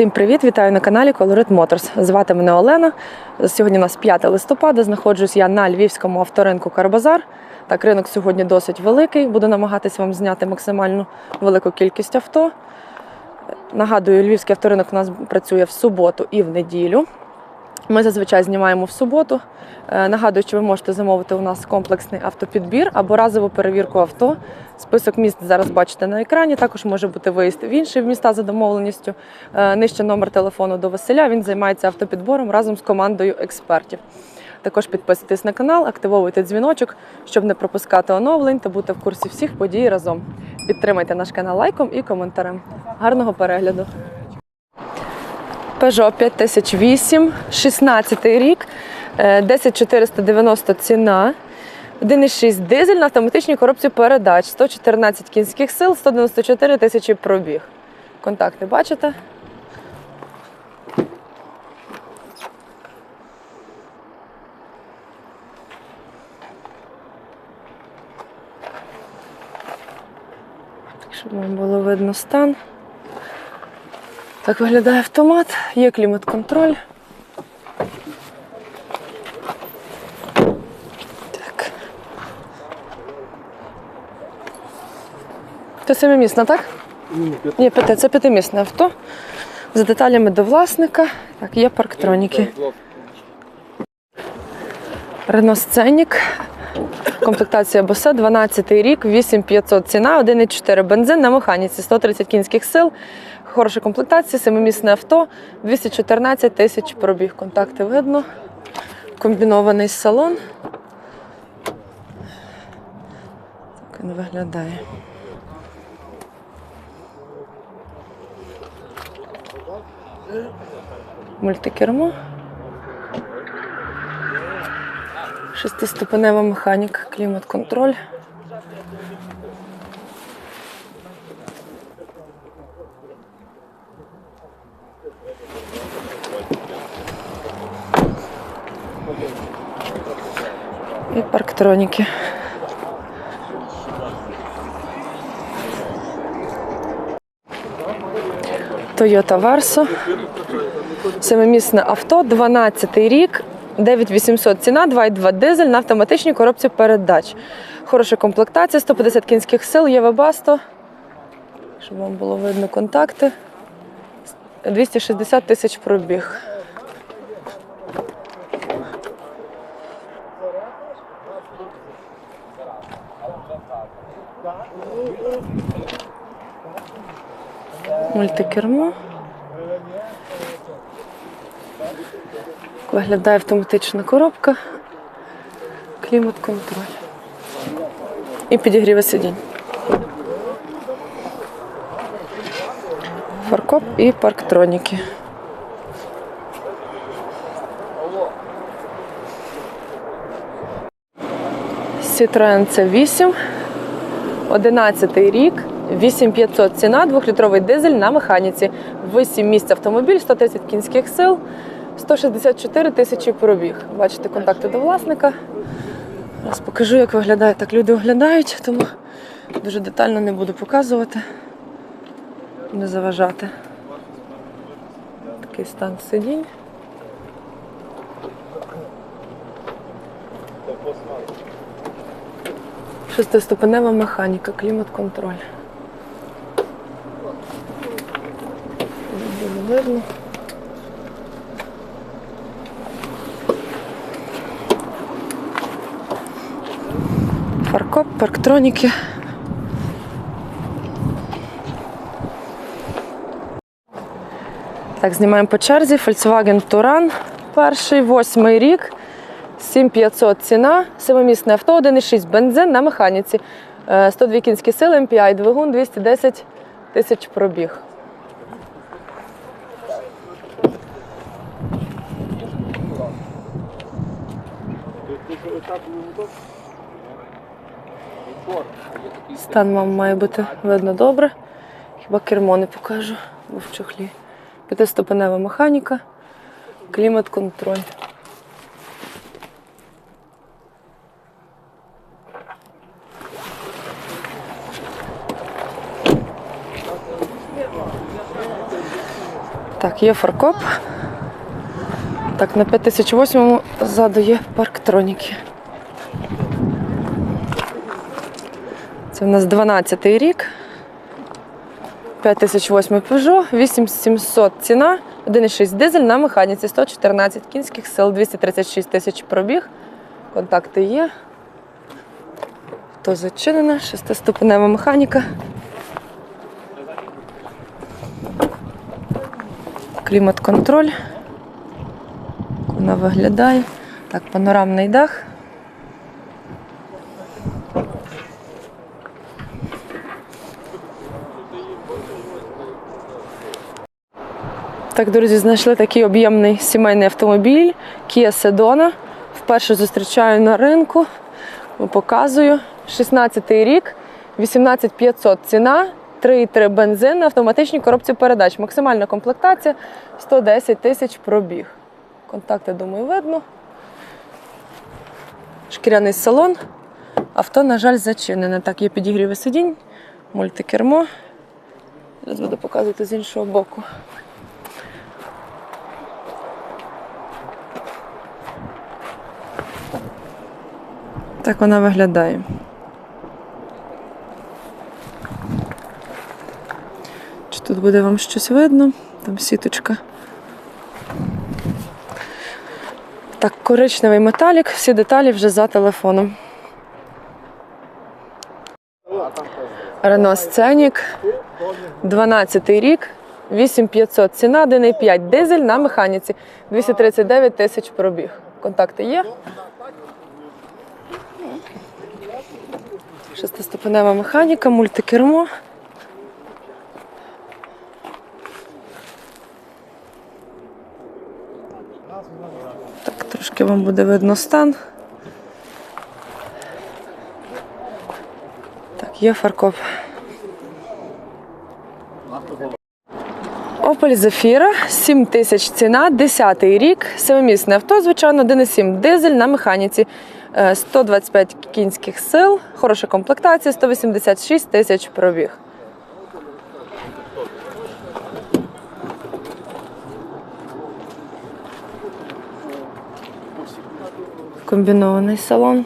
Всім привіт! Вітаю на каналі Colorit Motors. Звати мене Олена. Сьогодні у нас 5 листопада. Знаходжусь я на львівському авторинку Карбазар. Так, ринок сьогодні досить великий. Буду намагатися вам зняти максимальну велику кількість авто. Нагадую, львівський авторинок у нас працює в суботу і в неділю. Ми зазвичай знімаємо в суботу. Е, Нагадую, що ви можете замовити у нас комплексний автопідбір або разову перевірку авто. Список міст зараз бачите на екрані. Також може бути виїзд в інші міста за домовленістю. Е, Нижче номер телефону до Василя. Він займається автопідбором разом з командою експертів. Також підписуйтесь на канал, активовуйте дзвіночок, щоб не пропускати оновлень та бути в курсі всіх подій разом. Підтримайте наш канал лайком і коментарем. Гарного перегляду! Peugeot 5008, 16 рік, е, 10490 ціна, 1,6 дизель на автоматичній коробці передач, 114 кінських сил, 194 тисячі пробіг. Контакти бачите? Щоб вам було видно стан. Так виглядає автомат, є клімат-контроль. Так. Це семимісна, так? Ні, п'яте, це п'ятимісне авто. З деталями до власника. Так, є парктроніки. Рено Сценік. Комплектація Босе, 12 рік, 8500 ціна, 1,4 бензин на механіці, 130 кінських сил. Хороша комплектація, семимісне авто, 214 тисяч пробіг. Контакти видно. Комбінований салон. Так він виглядає. Мультикермо. Шестиступенева механіка, клімат-контроль. І парктроніки. Toyota Verso. Семимісне авто, 12 рік, 9800 ціна, 2,2 дизель на автоматичній коробці передач. Хороша комплектація, 150 кінських сил, є Webasto. Щоб вам було видно контакти. 260 тисяч пробіг. Мультикермо. Виглядає автоматична коробка, клімат-контроль. І підігріва сидінь. Фаркоп і парктроніки. Citroen C8, 11 рік, 8500 ціна, 2-літровий дизель на механіці. 8 місць автомобіль, 130 кінських сил, 164 тисячі пробіг. Бачите контакти до власника. Зараз покажу, як виглядає. Так люди оглядають, тому дуже детально не буду показувати, не заважати. Такий стан сидінь. Шестиступенева механіка, клімат-контроль. Видно. Фаркоп, парктроніки. Так, знімаємо по черзі. Volkswagen Touran. Перший, восьмий рік. 7500 ціна, семимісне авто, 1,6 бензин на механіці. Е, 102 кінські сили, MPI, двигун, 210 тисяч пробіг. Стан вам має бути видно добре. Хіба кермо не покажу, бо в чохлі. П'ятиступенева механіка, клімат-контроль. Так, є фаркоп. Так, на 5008-му ззаду є парктроніки. Це в нас 12 рік. 5008 Peugeot, 8700 ціна, 1,6 дизель на механіці, 114 кінських сил, 236 тисяч пробіг. Контакти є. То зачинена, шестиступенева механіка. Клімат-контроль. Вона виглядає. Так, панорамний дах. Так, друзі, знайшли такий об'ємний сімейний автомобіль Kia Sedona. Вперше зустрічаю на ринку. Показую. 16-й рік, 18500 ціна, 3,3 бензин на автоматичній коробці передач. Максимальна комплектація 110 тисяч пробіг. Контакти, думаю, видно. Шкіряний салон. Авто, на жаль, зачинене. Так, є підігріви сидінь, мультикермо. Зараз буду показувати з іншого боку. Так вона виглядає. Чи тут буде вам щось видно? Там сіточка. Так, коричневий металік, всі деталі вже за телефоном. Рено Сценік, 12 рік, 8500 ціна, 1,5 дизель на механіці, 239 тисяч пробіг. Контакти є. Шестиступенева механіка, мультикермо. Трошки вам буде видно стан. Так, є фаркоп. Opel Zafira, 7 тисяч ціна, 10 рік, семимісне авто, звичайно, 1,7 дизель на механіці, Е, 125 кінських сил, хороша комплектація, 186 тисяч пробіг. Комбінований салон.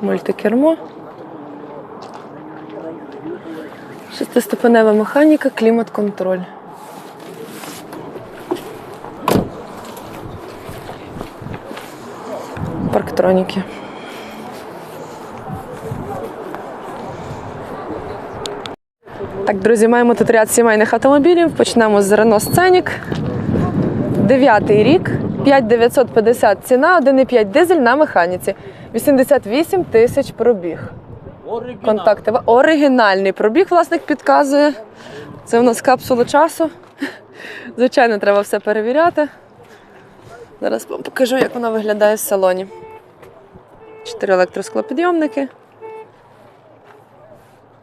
Мультикермо. Шестиступенева механіка, клімат-контроль. Парктроніки. Так, друзі, маємо тут ряд сімейних автомобілів. Почнемо з Renault Scenic. Дев'ятий рік, 5950 ціна, 1,5 дизель на механіці. 88 тисяч пробіг. Контакти. Оригінальний пробіг, власник підказує. Це у нас капсула часу. Звичайно, треба все перевіряти. Зараз вам покажу, як вона виглядає в салоні. Чотири електросклопідйомники.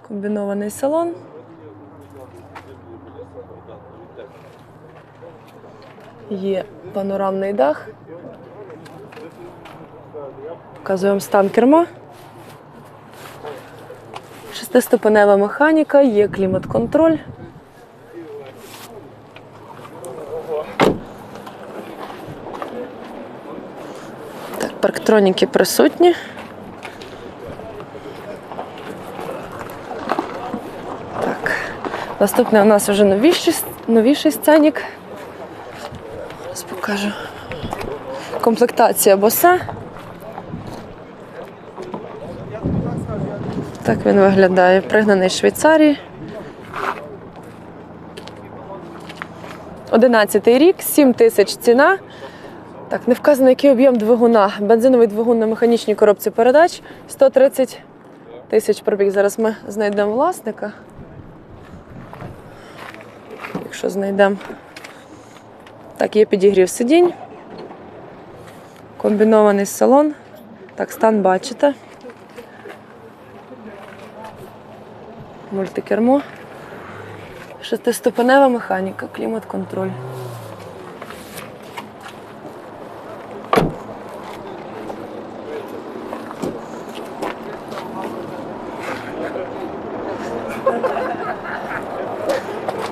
Комбінований салон. Є панорамний дах. Показуємо стан керма. Шестиступенева механіка, є клімат-контроль. Парктроніки присутні. Так. Наступний у нас вже новіший, новіший сценік. Покажу. Комплектація боса. Так він виглядає. Пригнаний з Швейцарії. 11 рік, 7 тисяч ціна. Так, не вказано, який об'єм двигуна. Бензиновий двигун на механічній коробці передач 130 тисяч пробіг. Зараз ми знайдемо власника. Якщо знайдемо. Так, є підігрів сидінь. Комбінований салон. Так, стан бачите. Мультикермо. Шестиступенева механіка, клімат-контроль.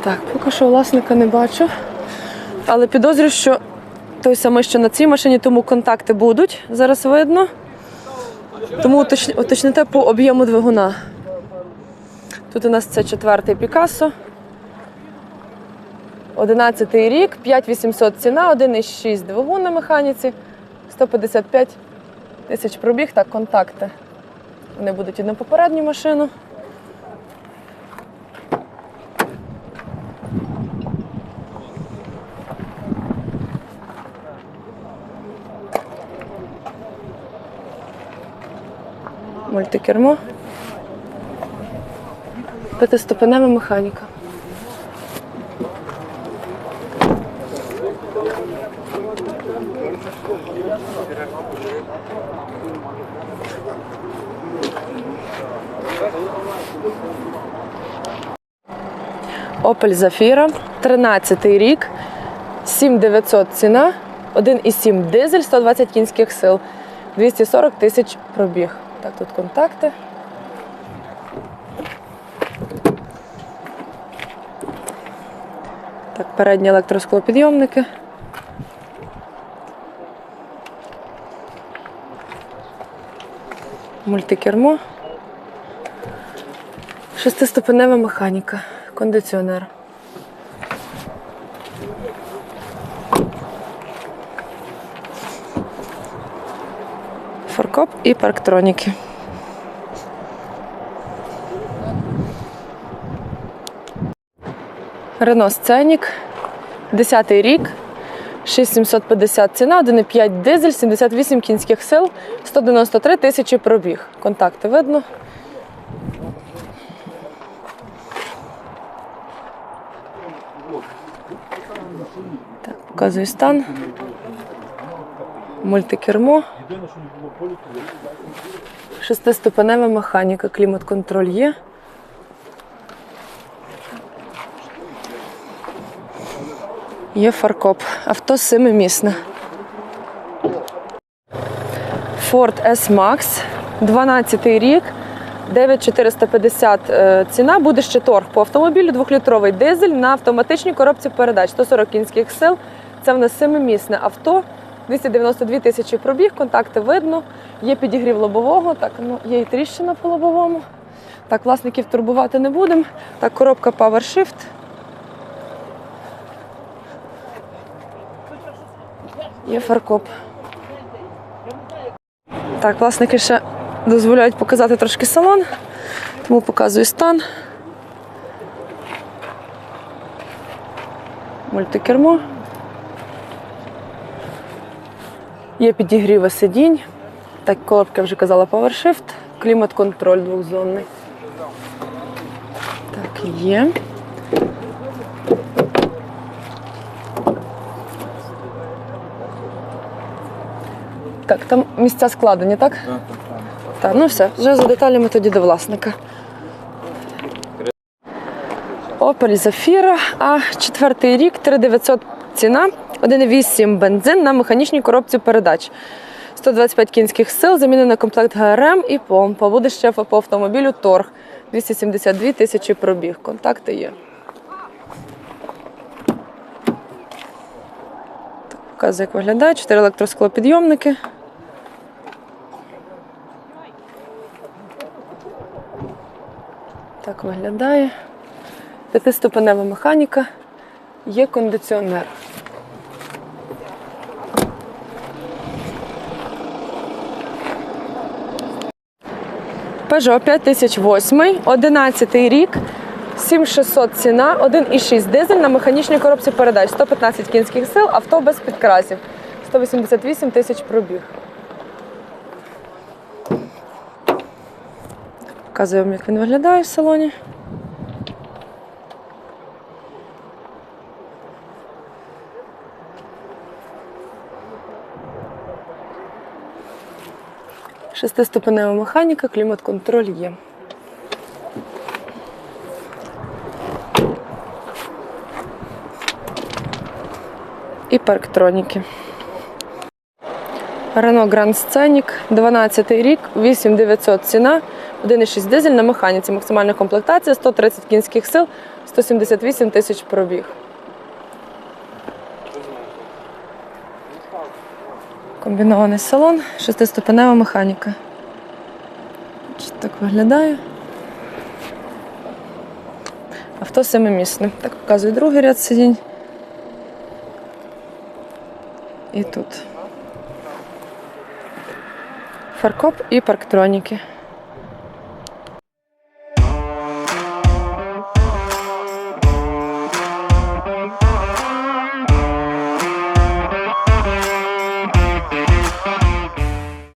Так, Поки що власника не бачу. Але підозрюю, що той самий, що на цій машині, тому контакти будуть. Зараз видно. Тому уточ- уточните по об'єму двигуна. Тут у нас це четвертий Пікассо. 11 рік, 5800 ціна, 1,6 двигун на механіці, 155 тисяч пробіг, так, контакти. Вони будуть і на попередню машину. Мультикермо. П'ятиступенева механіка. Opel Zafira, 13 рік, 7900 ціна, 1,7 дизель, 120 кінських сил, 240 тисяч пробіг. Так, тут контакти. Так, передні електросклопідйомники. Мультикермо. Шестиступенева механіка, кондиціонер. Форкоп і парктроніки. Рено Сценік, 10 рік, 6750 ціна, 1,5 дизель, 78 кінських сил, 193 тисячі пробіг. Контакти видно. Так, показую стан. Мультикермо. Шестиступенева механіка, клімат-контроль є. Є фаркоп. Авто семимісне. Ford S-Max, 12 рік, 9450 е, ціна. Буде ще торг по автомобілю, двохлітровий дизель на автоматичній коробці передач, 140 кінських сил. Це в нас семимісне авто, 292 тисячі пробіг, контакти видно. Є підігрів лобового, так, ну, є і тріщина по лобовому. Так, власників турбувати не будемо. Так, коробка PowerShift. Є фаркоп. Так, власники ще дозволяють показати трошки салон, тому показую стан. Мультикермо. Є підігріви сидінь. Так, коробка вже казала PowerShift, клімат-контроль двохзонний. Так, є. Так, там місця складені, так? Так, ну все, вже за деталями тоді до власника. Opel Zafira, а четвертий рік, 3900 ціна, 1,8 бензин на механічній коробці передач. 125 кінських сил, замінений комплект ГРМ і помпа. Буде ще по автомобілю торг. 272 тисячі пробіг. Контакти є. Так, Показую, як виглядає. Чотири електросклопідйомники. Так виглядає. П'ятиступенева механіка. Є кондиціонер. Peugeot 5008, 11 рік, 7600 ціна, 1,6 дизель на механічній коробці передач, 115 кінських сил, авто без підкрасів, 188 тисяч пробіг. Показую вам, як він виглядає в салоні. Шестиступенева механіка, клімат-контроль є. І парктроніки. Renault Grand Scenic, 12 рік, 8900 ціна, 1,6 дизель на механіці. Максимальна комплектація 130 кінських сил, 178 тисяч пробіг. Комбінований салон, шестиступенева механіка. Так виглядає. Авто семимісне. Так показує другий ряд сидінь. І тут. Фаркоп і парктроніки.